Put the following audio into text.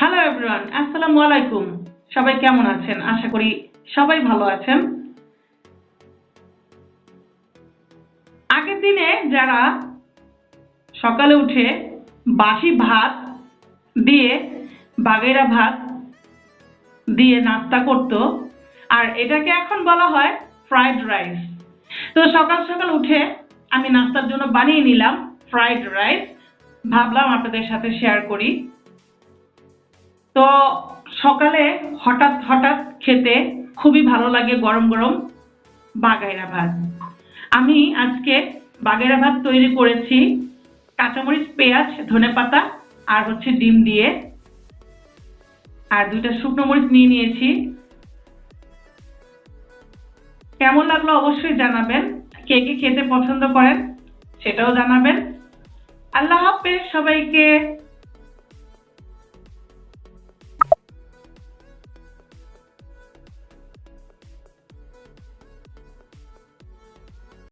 Hello everyone আসসালামু আলাইকুম সবাই কেমন আছেন? আশা করি সবাই ভালো আছেন। আগের দিনে যারা সকালে উঠে বাসি ভাত দিয়ে, বাগেরা ভাত দিয়ে নাস্তা করত, আর এটাকে এখন বলা হয় ফ্রাইড রাইস তো সকাল সকাল উঠে আমি নাস্তার জন্য বানিয়ে নিলাম ফ্রাইড রাইস ভাবলাম আপনাদের সাথে শেয়ার করি। তো সকালে হঠাৎ হঠাৎ খেতে খুবই ভালো লাগে গরম গরম বাগাইরা ভাত। আমি আজকে বাগেরা ভাত তৈরি করেছি কাঁচামরিচ, পেঁয়াজ ধনেপাতা আর হচ্ছে ডিম দিয়ে। আর দুইটা শুকনো মরিচ নিয়ে নিয়েছি। কেমন লাগল অবশ্যই জানাবেন। কে কে খেতে পছন্দ করেন সেটাও জানাবেন। আল্লাহ হাফেজ সবাইকে।